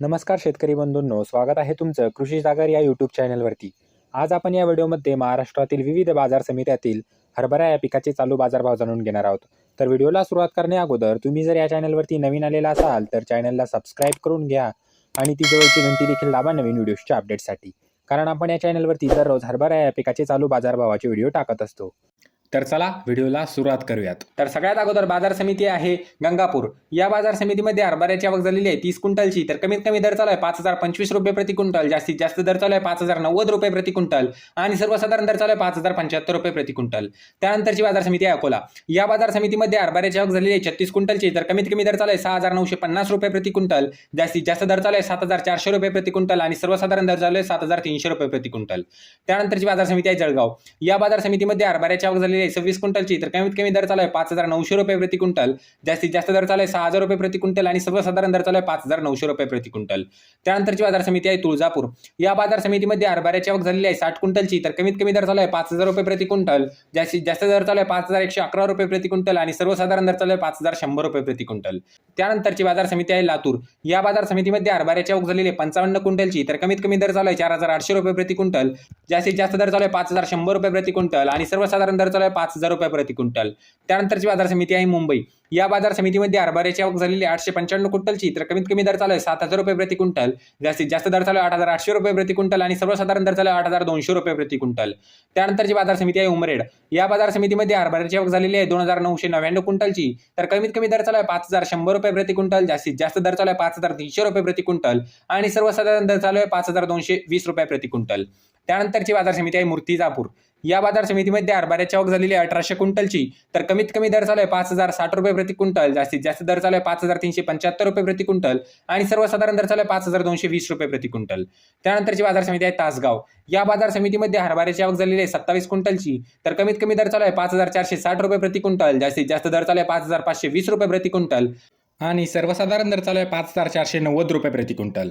नमस्कार शेतकरी बंधूंनो स्वागत आहे तुमचं कृषी सागर या यूट्यूब चॅनलवरती आज आपण या व्हिडिओमध्ये महाराष्ट्रातील विविध बाजार समित्यातील हरभरा या पिकाचे चालू बाजारभाव जाणून घेणार आहोत. तर व्हिडिओला सुरुवात करण्या अगोदर तुम्ही जर या चॅनलवरती नवीन आलेला असाल तर चॅनलला सबस्क्राईब करून घ्या आणि ती जवळची घंटी देखील दाबा नवीन व्हिडिओजच्या अपडेटसाठी कारण आपण या चॅनलवरती दररोज हरभरा या पिकाचे चालू बाजारभावाचे व्हिडिओ टाकत असतो. तर चला व्हिडिओला सुरुवात करूयात. तर सगळ्यात अगोदर बाजार समिती आहे गंगापूर. या बाजार समितीमध्ये हरभऱ्याची आवक झालेली आहे तीस क्विंटलची. तर कमीत कमी दर चालू आहे पाच हजार पंचवीस रुपये प्रति क्विंटल जास्तीत जास्त दर चालू आहे पाच हजार नव्वद रुपये प्रति क्विंटल आणि सर्वसाधारण दर चालू आहे पाच हजार पंच्याहत्तर रुपये प्रति क्विंटल. त्यानंतरची बाजार समिती आहे अकोला. या बाजार समितीमध्ये हरभऱ्याची आवक झालेली आहे छत्तीस क्विंटलची. तर कमीत कमी दर चालू आहे सहा हजार नऊशे पन्नास रुपये प्रति क्विंटल जास्तीत जास्त दर चालू आहे सात हजार चारशे रुपये प्रति क्विंटल आणि सर्वसाधारण दर चालू आहे सात हजार तीनशे रुपये प्रति क्विंटल. त्यानंतरची बाजार समिती आहे जळगाव. या बाजार समितीमध्ये हरभऱ्याची आवक झालेली आहे सव्वीस क्विंटलची तर कमीत कमी दर चालू आहे पाच हजार नऊशे रुपये प्रति क्विंटल. जास्तीत जास्त दर चालू आहे सहा हजार रुपये प्रति क्विंटल आणि सर्वसाधारण दर चालू आहे पाच हजार नऊशे रुपये प्रति क्विंटल. त्यानंतरची बाजार समिती आहे तुळजापूर. या बाजार समितीमध्ये हरभऱ्याची आवक झालेली आहे साठ क्विंटलची तर कमीत कमी दर चालू आहे पाच हजार रुपये प्रति क्विंटल. जास्तीत जास्त दर चालू आहे पाच हजार एकशे अकरा रुपये प्रति क्विंटल आणि सर्वसाधारण दर चालू आहे पाच हजार शंभर रुपये प्रति क्विंटल. त्यानंतरची बाजार समिती आहे लातूर. या बाजार समितीमध्ये हरभऱ्याची आवक झालेली आहे पंचावन्न क्विंटलची तर कमीत कमी दर चालू आहे चार हजार आठशे रुपये प्रति क्विंटल. जास्तीत जास्त दर चालू आहे पाच हजार शंभर रुपये प्रति क्विंटल आणि सर्वसाधारण दर चालू आहे पाच हजार रुपये प्रति क्विंटल. त्यानंतरची बाजार समिती आहे मुंबई. या बाजार समितीमध्ये हरभऱ्याची आवक झालेली आठशे पंच्याण्णव क्विंटलची. तर कमीत कमी दर चालू आहे सात हजार रुपये प्रति क्विंटल. जास्तीत जास्त दर चालू आहे आठ हजार आठशे रुपये प्रति क्विंटल आणि सर्वसाधारण दर चालू आहे आठ हजार दोनशे रुपये प्रति क्विंटल. त्यानंतरची बाजार समिती आहे उमरेड. या बाजार समितीमध्ये हरभऱ्याची आवक झालेली आहे दोन हजार नऊशे नव्याण्णव क्विंटलची. तर कमीत कमी दर चालू आहे पाच हजार शंभर रुपये प्रति क्विंटल. जास्तीत जास्त दर चालू आहे पाच हजार तीनशे रुपये प्रति क्विंटल. आणि सर्वसाधारण दर चालू आहे पाच हजार दोनशे वीस रुपये प्रति क्विंटल. त्यानंतरची बाजार समिती आहे मूर्तिजापूर या बाजार समितीमध्ये हरभऱ्याची आवक झालेली आहे अठराशे क्विंटलची. तर कमीत कमी दर चालू आहे पाच हजार साठ रुपये प्रति क्विंटल. जास्तीत जास्त दर चालू आहे पाच हजार तीनशे पंच्याहत्तर रुपये प्रति क्विंटल. आणि सर्वसाधारण दर चालू आहे पाच हजार दोनशे वीस रुपये प्रति क्विंटल. त्यानंतरची बाजार समिती आहे तासगाव. या बाजार समितीमध्ये हरभऱ्याची आवक झालेली आहे सत्तावीस क्विंटलची. तर कमीत कमी दर चालू आहे पाच हजार चारशे साठ रुपये प्रति क्विंटल. जास्तीत जास्त दर चालू आहे पाच हजार पाचशे वीस रुपये प्रति क्विंटल. आणि सर्वसाधारण दर चालू आहे पाच हजार चारशे नव्वद रुपये प्रति क्विंटल.